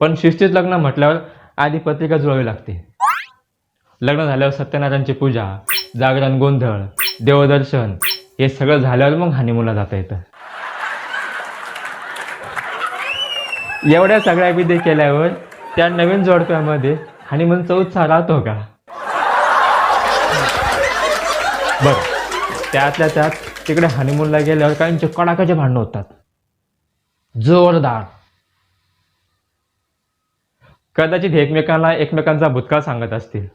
पण शिस्तीत लग्न म्हटल्यावर आधी पत्रिका जुळावी लागते. लग्न झाल्यावर सत्यनारायणची पूजा जागरण गोंधळ देवदर्शन हे सगळं झाल्यावर मग हानिमूनला जाता येतं. एवढ्या सगळ्या विधी केल्यावर त्या नवीन जोडप्यामध्ये हानिमूनचा उत्साह राहतो का? बर त्यातल्या त्यात तिकडे हनीमूनला गेल्यावर काहींचे कडाकाचे भांडणं होतात. जोरदार. कदाचित एकमेकांना एकमेकांचा भूतकाळ सांगत असतील.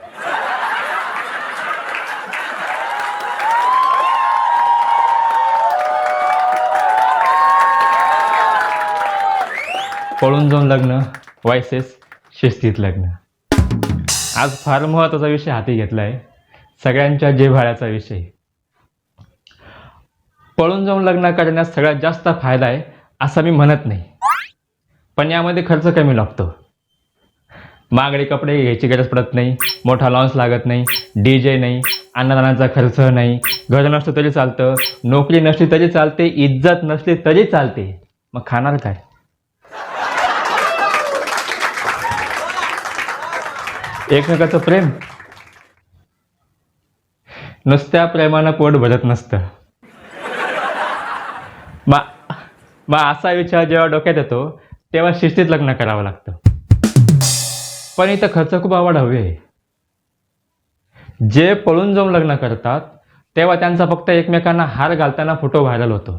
पळून जाऊन लग्न वायसेस शिस्तीत लग्न. आज फार महत्त्वाचा विषय हाती घेतला आहे सगळ्यांच्या जेभाळ्याचा विषय. पळून जाऊन लग्न करण्यास सगळ्यात जास्त फायदा आहे असं मी म्हणत नाही. पण यामध्ये खर्च कमी लागतो. महागडे कपडे घ्यायची गरज पडत नाही मोठा लॉन्स लागत नाही डी जे नाही अन्नदानाचा खर्च नाही घर नसलं तरी चालतं नोकरी नसली तरी चालते इज्जत नसली तरी चालते. मग खाणार काय? एकमेकाचं प्रेम? नुसत्या प्रेमानं पोट भरत नसतं. मग असा विचार जेव्हा डोक्यात येतो तेव्हा शिस्तीत लग्न करावं लागतं. पण इथं खर्च खूप आवड हवी आहे. जे पळून जाऊन लग्न करतात तेव्हा त्यांचा फक्त एकमेकांना हार घालताना फोटो व्हायरल होतो.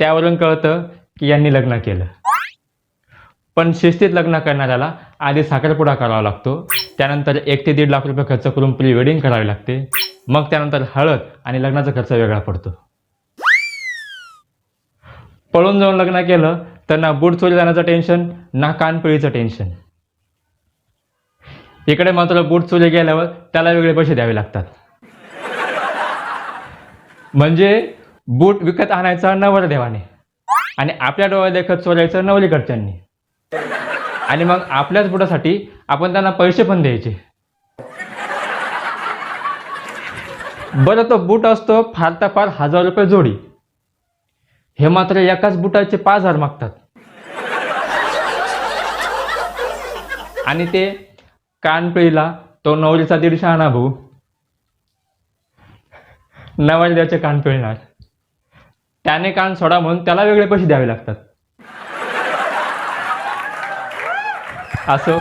त्यावरून कळतं की यांनी लग्न केलं. पण शिस्तीत लग्न करणाऱ्याला आधी साखरपुडा करावा लागतो त्यानंतर एक ते दीड लाख रुपये खर्च करून प्री वेडिंग करावी लागते मग त्यानंतर हळद आणि लग्नाचा खर्च वेगळा पडतो. पळून जाऊन लग्न केलं तर ना बूट चोरी जाण्याचं टेन्शन ना कानपिळीचं टेन्शन इकडे मात्र बूट चोरी गेल्यावर त्याला वेगळे पैसे द्यावे लागतात. म्हणजे बूट विकत आणायचा नवर देवाने आणि आपल्या डोळ्यात देखत चोरायचं नवलीकडच्यांनी आणि मग आपल्याच बुटासाठी आपण त्यांना पैसे पण द्यायचे. बरं तो बूट असतो फार तर फार हजार रुपये जोडी. हे मात्र एकाच बुटाचे पाच हजार मागतात. आणि ते कानपिळीला तो नवरीचा दीडशे आणा भाऊ. नवरदेवाचे कान पिळणार. त्याने कान सोडा म्हणून त्याला वेगळे पैसे द्यावे लागतात. असो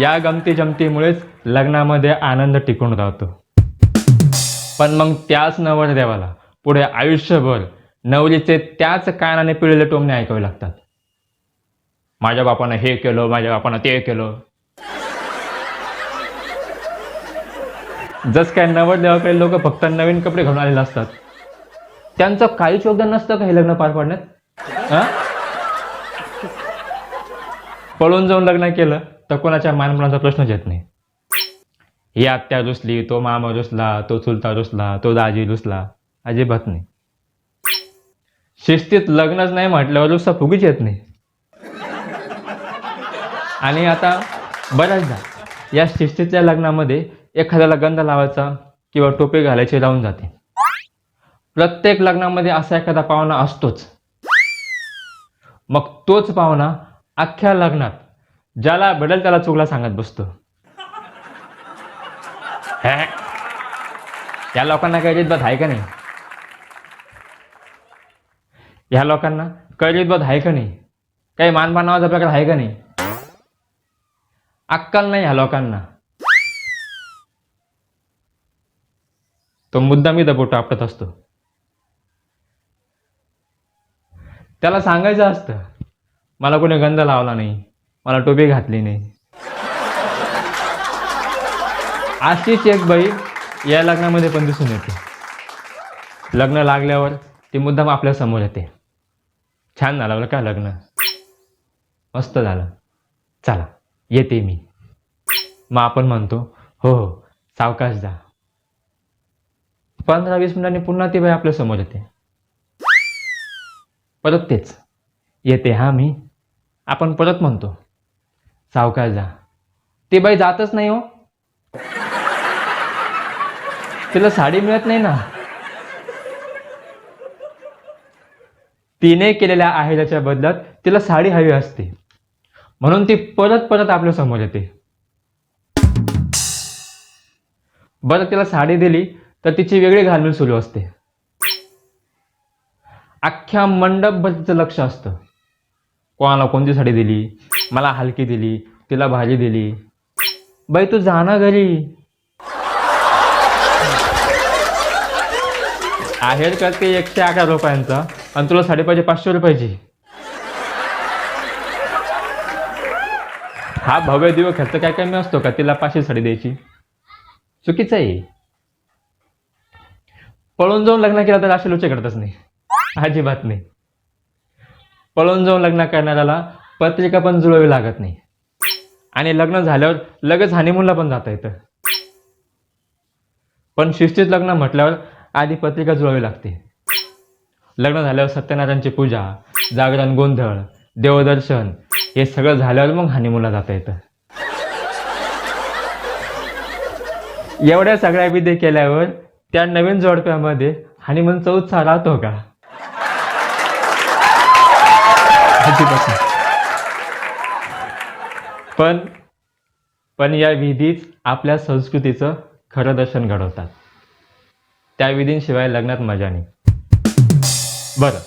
या गमती जमतीमुळेच लग्नामध्ये आनंद टिकून राहतो. पण मग त्याच नवरदेवाला पुढे आयुष्यभर नवरीचे त्याच कानाने पिळलेले टोमणे ऐकावे लागतात. माझ्या बापानं हे केलं माझ्या बापानं ते केलं. जस काय नवरदेवाकडे लोक फक्त नवीन कपडे घालून आलेले असतात. त्यांचं काहीच योगदान नसतं का हे लग्न पार पाडण्यात? हा? पळून जाऊन लग्न केलं तर कोणाच्या मानमनाचा प्रश्नच येत नाही. ही आत्या रुसली तो मामा रुसला तो चुलता रुसला तो दाजी रुसला अजिबात नाही. शिस्तीत लग्नच नाही म्हटल्यावर रुसा फुगीच येत नाही. आणि आता बऱ्याचदा या शिस्तीतल्या लग्नामध्ये एखाद्याला गंध लावायचा किंवा टोपी घालायची राहून जाते. प्रत्येक लग्नामध्ये असा एखादा पाहुणा असतोच. मग तोच पाहुणा अख्ख्या लग्नात ज्याला भेटेल त्याला चुगला सांगत बसतो. हे? या लोकांना काही रीतबत आहे का नाही? ह्या लोकांना काही रीतबत आहे का नाही? काही मानपानावाचा प्रकार आहे का नाही? अक्कल नाही ह्या लोकांना. तो मुद्दा मी दबोटो आपटत असतो. त्याला सांगायचं असतं मला कोणी गंध लावला नाही मला टोपी घातली नाही. अशीच एक बाई या लग्नामध्ये पण दिसून येते. लग्न लागल्यावर ती मुद्दाम आपल्यासमोर येते. छान झालं बरं का लग्न? मस्त झालं. चला येते मी. मग आपण म्हणतो हो हो सावकाश जा. पंधरा वीस मिनिटांनी पुन्हा ती बाई आपल्यासमोर येते. परत तेच. येते हा मी. आपण परत म्हणतो. सावकार जा. ती बाई जातच नाही हो. तिला साडी मिळत नाही ना. तिने केलेल्या आहेराच्या बदल्यात तिला साडी हवी असते. म्हणून ती परत परत आपल्यासमोर येते. बरं तिला साडी दिली. तर तिची वेगळी घालमेल सुरू असते. अख्ख्या मंडपभर तिचं लक्ष असतं. कोणाला कोणती साडी दिली? मला हलकी दिली तिला भाजी दिली. बाई तू जा ना घरी. आहेर करते एकशे अकरा रुपयांचा आणि तुला साडे पाहिजे पाचशे रुपयाची. हा भव्य दिव खर्च काय कमी असतो का? तिला पाचशे साडी द्यायची. चुकीचं आहे. पळून जाऊन लग्न केलं तर असे लोचे करतच नाही. अजिबात नाही. पळून जाऊन लग्न करणाऱ्याला पत्रिका पण जुळवी लागत नाही. आणि लग्न झाल्यावर लगेच हानिमूनला पण जाता येतं. पण शिस्तीत लग्न म्हटल्यावर आधी पत्रिका जुळावी लागते. लग्न झाल्यावर सत्यनारायणची पूजा जागरण गोंधळ देवदर्शन हे सगळं झाल्यावर मग हानिमूनला जाता येतं. एवढ्या सगळ्या विधी केल्यावर त्या नवीन जोडप्यामध्ये हानिमूनचा उत्साह राहतो का? पण पण या विधीच आपल्या संस्कृतीचं खरं दर्शन घडवतात. त्या विधींशिवाय लग्नात मजा नाही. बरं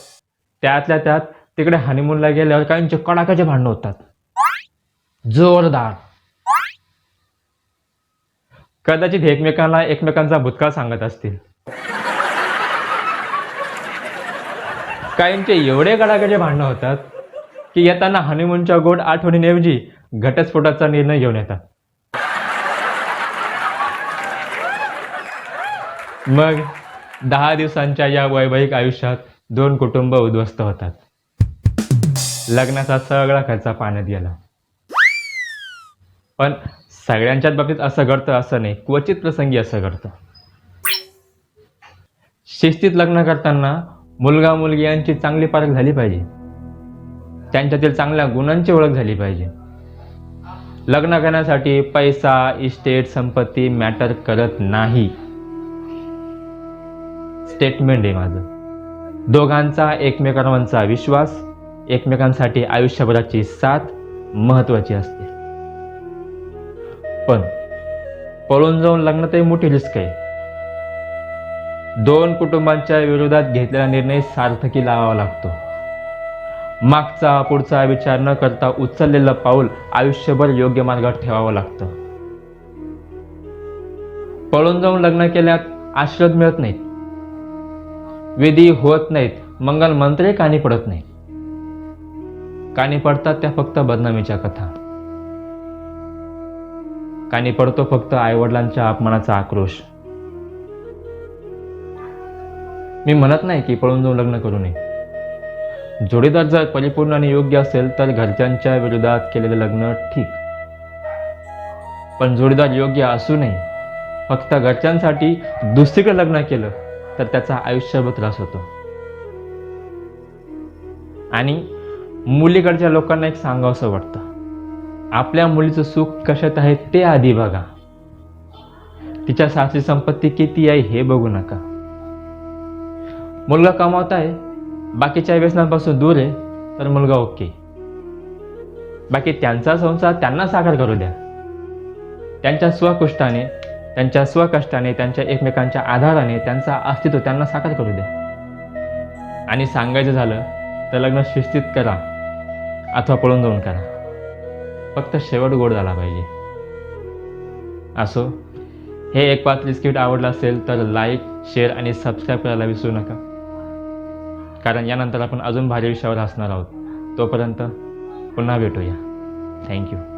त्यातल्या त्यात तिकडे हनीमूनला गेल्यावर काहींचे कडाक्याचे भांडणं होतात. जोरदार. कदाचित एकमेकांना एकमेकांचा भूतकाळ सांगत असतील. काहींचे एवढे गडागडे भांडणं होतात की येताना हनीमूनच्या गोड आठवणींऐवजी घटस्फोटाचा निर्णय घेऊन येतात. मग दहा दिवसांच्या या वैवाहिक आयुष्यात दोन कुटुंब उद्ध्वस्त होतात. लग्नाचा सगळा खर्च पाण्यात गेला. पण सगळ्यांच्याच बाबतीत असं घडतं असं नाही. क्वचित प्रसंगी असं घडतं. शिस्तीत लग्न करताना मुलगा मुलगी यांची चांगली पारख झाली पाहिजे. त्यांच्यातील चांगल्या गुणांची ओळख झाली पाहिजे. लग्न करण्यासाठी पैसा इस्टेट संपत्ती मॅटर करत नाही. स्टेटमेंट आहे माझं. दोघांचा एकमेकांवरचा विश्वास एकमेकांसाठी आयुष्यभराची साथ महत्वाची असते. पण पळून जाऊन लग्न तरी मोठी रिस्क आहे. दोन कुटुंबांच्या विरोधात घेतलेला निर्णय सार्थकी लावावा लागतो. मागचा पुढचा विचार न करता उचललेलं पाऊल आयुष्यभर योग्य मार्गात ठेवावं लागतं. पळून जाऊन लग्न केल्यात आशीर्वाद मिळत नाहीत. विधी होत नाहीत मंगल मंत्रे कानी पडत नाहीत. कानी पडतात त्या फक्त बदनामीच्या कथा. कानी पडतो फक्त आईवडिलांच्या अपमानाचा आक्रोश. मी म्हणत नाही की पळून जाऊन लग्न करू नये. जोडीदार जर परिपूर्ण आणि योग्य असेल तर घरच्यांच्या विरोधात केलेलं लग्न ठीक. पण जोडीदार योग्य असू नये. फक्त घरच्यांसाठी दुसरीकडे लग्न केलं तर त्याचा आयुष्यभर त्रास होतो. आणि मुलीकडच्या लोकांना एक सांगावंसं वाटतं. आपल्या मुलीचं सुख कशात आहे ते आधी बघा. तिच्या सासरी संपत्ती किती आहे हे बघू नका. मुलगा कमावत आहे बाकीच्या व्यसनांपासून दूर आहे तर मुलगा ओके. बाकी त्यांचा संसार त्यांना साकार करू द्या. त्यांच्या स्वकुष्टाने त्यांच्या स्वकष्टाने त्यांच्या एकमेकांच्या आधाराने त्यांचा अस्तित्व त्यांना साकार करू द्या. आणि सांगायचं झालं तर लग्न शिस्तीत करा अथवा पळून जाऊन करा. फक्त शेवट गोड झाला पाहिजे. असो हे एक पाच बिस्किट आवडलं असेल तर लाईक शेअर आणि सबस्क्राईब करायला विसरू नका. कारण यानंतर आपण अजून भारी विषयावर असणार आहोत. तोपर्यंत पुन्हा भेटूया. थँक्यू